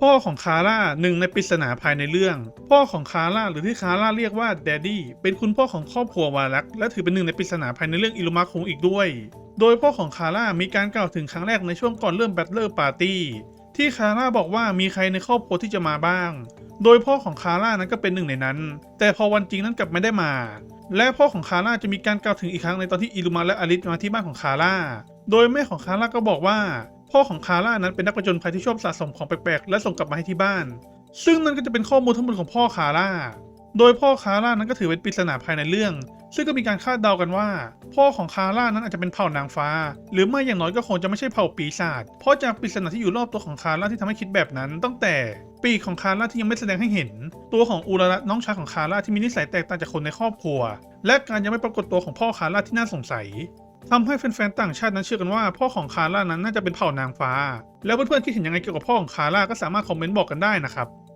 พ่อของคาร่าหนึ่งในปริศนาภายในเรื่อง พ่อของคาร่าหรือที่คาร่าเรียกว่าแดดดี้เป็นคุณพ่อของครอบครัววารักและถือเป็นหนึ่งในปริศนาภายในเรื่องอิลุมาคงอีกด้วย โดยพ่อของคาร่ามีการกล่าวถึงครั้งแรกในช่วงก่อนเริ่มแบทเลอร์ปาร์ตี้ที่คาร่าบอกว่ามีใครในครอบครัวที่จะมาบ้าง โดยพ่อของคาร่านั้นก็เป็นหนึ่งในนั้น แต่พอวันจริงนั้นกลับไม่ได้มา และพ่อของคาร่าจะมีการกล่าวถึงอีกครั้งในตอนที่อิลุมาและอลิสมาที่บ้านของคาร่า โดยแม่ของคาร่าก็บอกว่า พ่อของคาร่านั้นเป็นนักประจนภัยที่ชอบสะสมของแปลกๆ และส่งกลับมาให้ที่บ้าน ซึ่งนั่นก็จะเป็นข้อมูลทั้งหมดของพ่อคาร่า โดยพ่อคาร่านั้นก็ถือเป็นปริศนาภายในเรื่อง ซึ่งก็มีการคาดเดากันว่า พ่อของคาร่านั้นอาจจะเป็นเผ่านางฟ้า หรือไม่อย่างน้อยก็คงจะไม่ใช่เผ่าปีศาจ เพราะจากปริศนาที่อยู่รอบตัวของคาร่าที่ทำให้คิดแบบนั้น ตั้งแต่ปีกของคาร่าที่ยังไม่แสดงให้เห็น ตัวของอูราระน้องชายของคาร่าที่มีนิสัยแตกต่างจากคนในครอบครัว และการยังไม่ปรากฏตัวของพ่อคาร่าที่น่าสงสัย ทำให้แฟนๆต่างชาตินั้นเชื่อกันว่าพ่อของคาร่านั้นน่าจะเป็นเผ่านางฟ้า แล้วเพื่อนๆคิดเห็นยังไงเกี่ยวกับพ่อของคาร่าก็สามารถคอมเมนต์บอกกันได้นะครับ